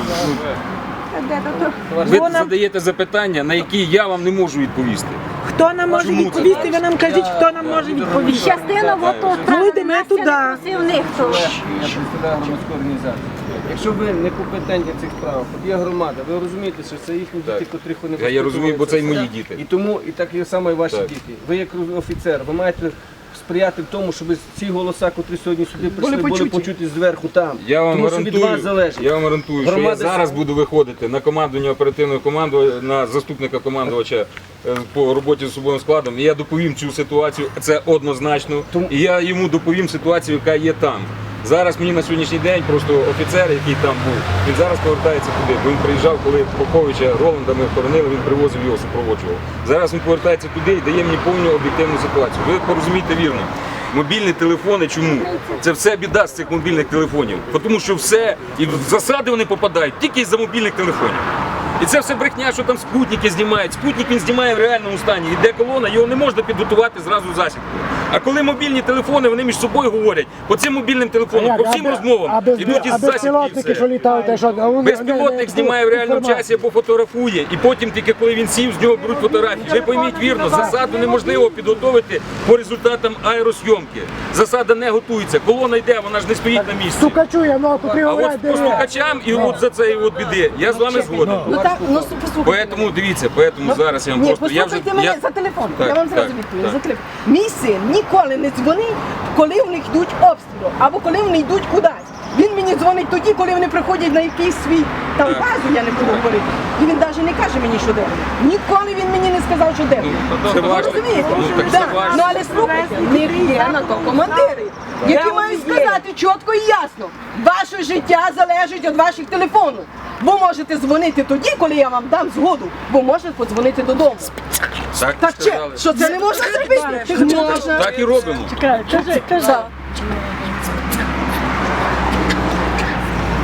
що ну, ви задаєте запитання, на які я вам не можу відповісти. Хто нам може відповісти? Ви нам кажіть, хто нам може відповісти. Частина ото Ну, йдемо туди. Я представляю громадську організацію. Якщо ви не компетентні в цих справах, от є громада, ви розумієте, що це їхні діти, котрих вони Я- розумію, бо це і мої діти. І тому, і так і саме і ваші діти. Ви як офіцер, ви маєте сприяти в тому, щоб ці голоса, котрі сьогодні сюди прийшли, були почуті. почуті зверху там. Я вам тому що від гарантую, вас залежить. я вам гарантую, що я Громада- зараз буду виходити на командування оперативної команди на заступника командувача е, по роботі з особовим складом. І я доповім цю ситуацію. Це однозначно. Тому- І я йому доповім ситуацію, яка є там. Зараз мені на сьогоднішній день просто офіцер, який там був, він зараз повертається туди, бо він приїжджав, коли Поповича Роланда ми хоронили, він привозив його, супроводжував. Зараз він повертається туди і дає мені повну об'єктивну ситуацію. Ви порозумієте вірно. Мобільні телефони, чому? Це все біда з цих мобільних телефонів. Тому що все, і в засади вони попадають тільки із-за мобільних телефонів. І це все брехня, що там спутники знімають. Спутник він знімає в реальному стані. Іде колона, його не можна підготувати зразу засідку. А коли мобільні телефони, вони між собою говорять, по цим мобільним телефонам, по всім розмовам, без, ідуть із а засідки. безпілотники, що літають, а що, вони- Безпілотник знімає в реальному часі або фотографує, і потім тільки коли він сів, з нього беруть фотографії. Ви пойміть вірно, засаду неможливо підготовити по результатам аеросйомки. Засада не готується. Колона йде, вона ж не стоїть на місці. Стукачу я, ну, котрі А от по де стукачам і от за цієї от біди. Я з вами згоден. Ну так, ну послухайте. Поэтому дивіться, поэтому зараз я вам Ні, просто я вже мене я, за телефон. Так, я вам зразу так, відповім. так. За телефон. Мій син ніколи не дзвонив, коли в них йдуть обстріли, або коли вони йдуть кудись. Він мені дзвонить тоді, коли вони приходять на якийсь свій там базу, я не буду говорити. І він навіть не каже мені, що де вони. Ніколи він мені не сказав, що де вони. це Ви розумієте? ну, так Да. Ну але слухайте, них є на то командири, які мають сказати чітко і ясно. Ваше життя залежить від ваших телефонів. Ви можете дзвонити тоді, коли я вам дам згоду, бо можете подзвонити додому. так, Так чи сказали. що це не можна зробити? Так і робимо. Так.